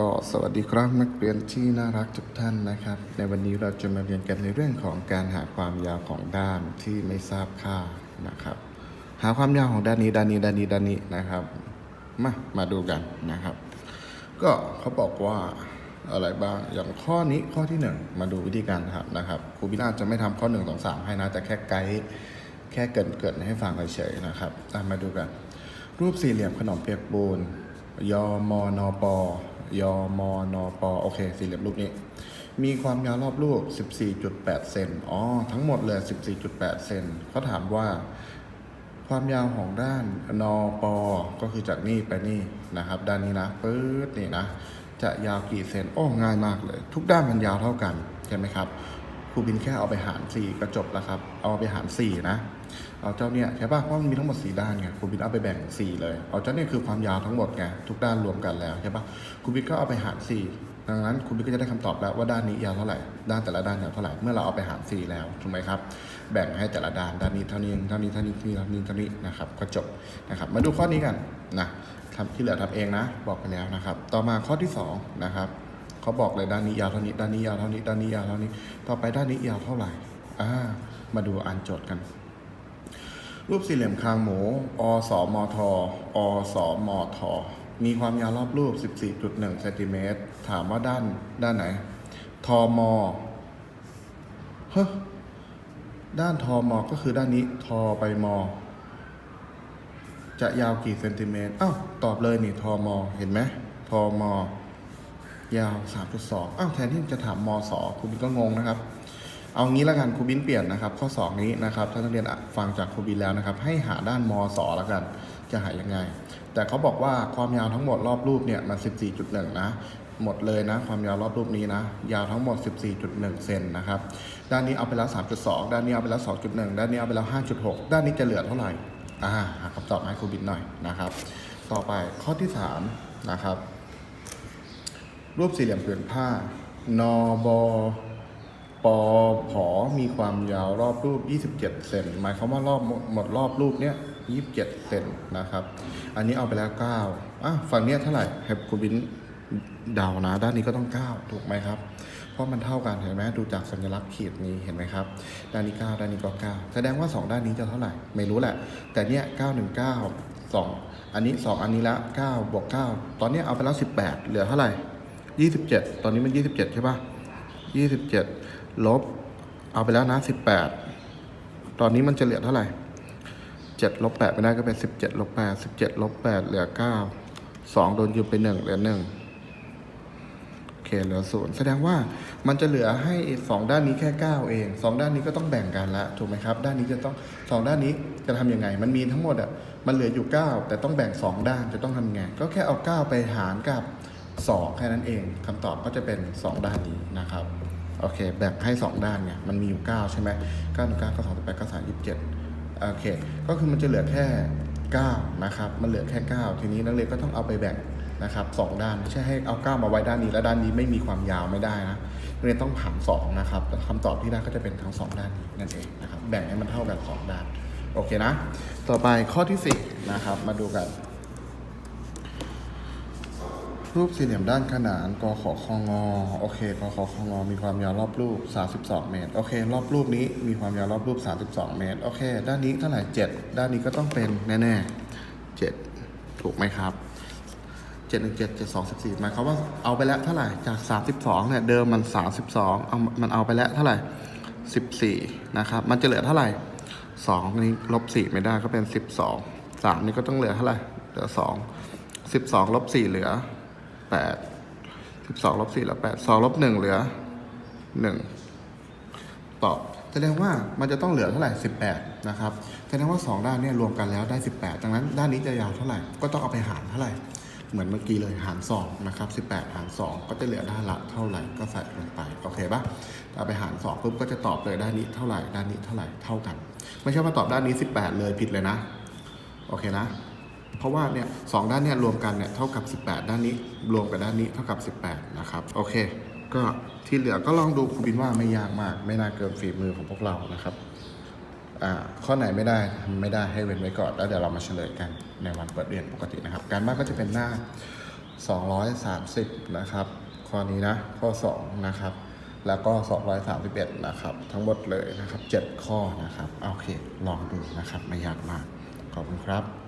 ก็สวัสดีครับนักเรียนที่น่ารักทุกท่านนะครับ ในวันนี้เราจะมาเรียนกันในเรื่องของการหาความยาวของด้านที่ไม่ทราบค่านะครับ หาความยาวของด้านนี้ด้านนี้ด้านนี้ด้านนี้นะครับ มามาดูกันนะครับ ก็เขาบอกว่าอะไรบ้างอย่างข้อนี้ข้อที่หนึ่งมาดูวิธีการทำนะครับครูพินาจะไม่ทำข้อหนึ่งสองสามให้นะแต่แค่ไกด์แค่เกินเกิดให้ฟังเฉยๆนะครับมมาดูกัน รูปสี่เหลี่ยมขนมเปียกปูนยมนป ยมนปโอเค สี่เหลี่ยมรูปนี้ มีความยาวรอบรูป 14.8 เซนอ๋อ ทั้งหมดเลย 14.8 เซนเขาถามว่า ความยาวของด้านนปก็คือจากนี่ไปนี่นะครับ ด้านนี้นะปื๊ดนี่นะ จะยาวกี่เซน โอ้ ง่ายมากเลย ทุกด้านมันยาวเท่ากัน ใช่ไหมครับ ครูบินแค่เอาไปหาร 4ก็จบแล้วครับ เอาไปหาร 4 นะ เอาเจ้าเนี่ยใช่ป่ะเพราะมันมีทั้งหมด 4 ด้านไงครูบินเอาไปแบ่ง 4 เลย เอาเจ้าเนี่ยคือความยาวทั้งหมดไงทุกด้านรวมกันแล้วใช่ป่ะครูบินก็เอาไปหาร 4 ดังนั้นครูบินก็จะได้คำตอบแล้วว่าด้านนี้ยาวเท่าไหร่ ด้านแต่ละด้านยาวเท่าไหร่ เมื่อเราเอาไปหาร 4 แล้วถูกไหมครับ แบ่งให้แต่ละด้าน ด้านนี้เท่านี้ เท่านี้ เท่านี้ เท่านี้ เท่านี้นะครับ ก็จบนะครับ มาดูข้อนี้กันนะทำที่เหลือทำเองนะ บอกไปแล้วนะครับ ต่อมาข้อที่สองนะครับ เขาบอกเลยด้านนี้ยาวเท่านี้ ด้านนี้ยาวเท่านี้ ด้านนี้ยาวเท่านี้ ต่อไปด้านนี้ยาวเท่าไหร่ อ่า มาดูอ่านโจทย์กัน รูปสี่เหลี่ยมคางหมู อสมท อสมท มีความยาวรอบรูป 14.1เซนติเมตร ถามว่าด้าน ด้านไหน ทมเฮ้ด้านทมก็คือด้านนี้ทไปม จะยาวกี่เซนติเมตร อ้าว ตอบเลยนี่ทมเห็นไหมทม ยาว 3.2 อ้าวแทนที่จะถามมสครูบินก็งงนะครับ เอางี้ล้วกันครูบินเปลี่ยนนะครับ ข้อ 2 นี้นะครับถ้านักเรียนฟังจากครูบินแล้วนะครับ ให้หาด้านมสล้วกัน จะหายังไง แต่เขาบอกว่าความยาวทั้งหมดรอบรูปเนี่ยมัน 14.1 นะหมดเลยนะความยาวรอบรูปนี้นะ ยาวทั้งหมด 14.1 เซนนะครับ ด้านนี้เอาไปแล้ว 3.2 ด้านนี้เอาไปแล้ว 2.1 ด้านนี้เอาไปแล้ว 5.6 ด้านนี้จะเหลือเท่าไหร่อ่าหาคำตอบให้ครูบินหน่อยนะครับ ต่อไปข้อที่ 3 นะครับ รูปสี่เหลี่ยมผืนผ้านบปผมีความยาวรอบรูป 27 เซนหมายความว่ารอบหมดรอบรูปเนี้ย27 เซนนะครับ อันนี้เอาไปแล้ว9อะฝั่งเนี้ยเท่าไหร่ให้คุณบินเดานะ ด้านนี้ก็ต้อง 9 ถูกไหมครับ เพราะมันเท่ากันเห็นไหมดูจากสัญลักษณ์ขีดนี้เห็นไหมครับ ด้านนี้ 9 ด้านนี้ก็ 9 แสดงว่า 2 ด้านนี้จะเท่าไหร่ ไม่รู้แหละ แต่เนี้ย9 1 9 2 อันนี้ 2 อันนี้ละ9บวก9ตอนนี้เอาไปแล้ว 18 เหลือเท่าไหร่ 27ตอนนี้มัน27ใช่ปะ27ลบ เอาไปแล้วนะ18ตอนนี้มันจะเหลือเท่าไหร่7ลบ8ไม่ได้ก็เป็น17ลบ8 17ลบ8เหลือ9 2โดนยืมไป1เหลือ1โอเคเหลือศูนย์แสดงว่ามันจะเหลือให้สองด้านนี้แค่9เองสองด้านนี้ก็ต้องแบ่งกันละถูกไหมครับ ด้านนี้จะต้องสองด้านนี้จะทำยังไง มันมีทั้งหมดอะมันเหลืออยู่9แต่ต้องแบ่ง2ด้านจะต้องทำยังไง ก็แค่เอา9ไปหารกับ 2 แค่นั้นเองคำตอบก็จะเป็น 2 ด้านนี้นะครับโอเคแบ่งให้ 2 ด้านไงมันมีอยู่ 9 ใช่ไหม9 1 9ก็2 8ก็3 27โอเคก็คือมันจะเหลือแค่ 9 นะครับ มันเหลือแค่ 9 ทีนี้นักเรียนก็ต้องเอาไปแบ่งนะครับสองด้านไม่ใช่ให้เอา9มาไว้ด้านนี้แล้วด้านนี้ไม่มีความยาวไม่ได้นะนักเรียนต้องหาร2นะครับแต่คำตอบที่ได้ก็จะเป็นทั้ง 2 ด้านนี้นั่นเองนะครับแบ่งให้มันเท่ากัน 2 ด้านโอเคนะ ต่อไปข้อที่4นะครับมาดูกัน รูปสี่เหลี่ยมด้านขนานกขอคงอโอเคกขอคงอมีความยาวรอบรูป 32 เมตร โอเค รอบรูปนี้มีความยาวรอบรูป 32 เมตร โอเค ด้านนี้เท่าไหร่7ด้านนี้ก็ต้องเป็นแน่ๆ7ถูกไหมครับ7 1 7 7 2 14หมายความว่าเอาไปแล้วเท่าไหร่จาก 32เนี่ยเดิมมัน 32เอามันเอาไปแล้วเท่าไหร่ 14นะครับมันจะเหลือเท่าไหร่2นี้ลบ4ไม่ได้ก็เป็น 12 3 นี่ก็ต้องเหลือเท่าไหร่เหลือ 2 12ลบ4เหลือ แปดสิบสองลบสี่เหลือแปดสองลบหนึ่งเหลือหนึ่งตอบแสดงว่ามันจะต้องเหลือเท่าไหร่สิบแปดนะครับ แสดงว่าสองด้านเนี่ยรวมกันแล้วได้สิบแปดดังนั้นด้านนี้จะยาวเท่าไหร่ ก็ต้องเอาไปหารเท่าไหร่ เหมือนเมื่อกี้เลยหารสองนะครับสิบแปดหารสองก็จะเหลือด้านละเท่าไหร่ ก็ใส่ลงไป โอเคปะเอาไปหารสองปุ๊บก็จะตอบเลยด้านนี้เท่าไหร่ ด้านนี้เท่าไหร่ เท่ากัน ไม่ใช่ว่าตอบด้านนี้สิบแปดเลยผิดเลยนะ โอเคนะ เพราะว่าเนี่ยสองด้านเนี่ยรวมกันเนี่ยเท่ากับ 18 ด้านนี้รวมกับด้านนี้เท่ากับ 18 นะครับ โอเค ก็ที่เหลือก็ลองดูครูบินว่าไม่ยากมาก ไม่น่าเกินฝีมือของพวกเรานะครับข้อไหนไม่ได้ทำไม่ได้ให้เว้นไว้ก่อน แล้วเดี๋ยวเรามาเฉลยกันในวันเปิดเรียนปกตินะครับ การบ้านก็จะเป็นหน้า 230 นะครับข้อนี้นะข้อ 2 นะครับ แล้วก็ 231 นะครับ ทั้งหมดเลยนะครับ 7 ข้อนะครับ โอเค ลองดูนะครับ ไม่ยากมาก ขอบคุณครับ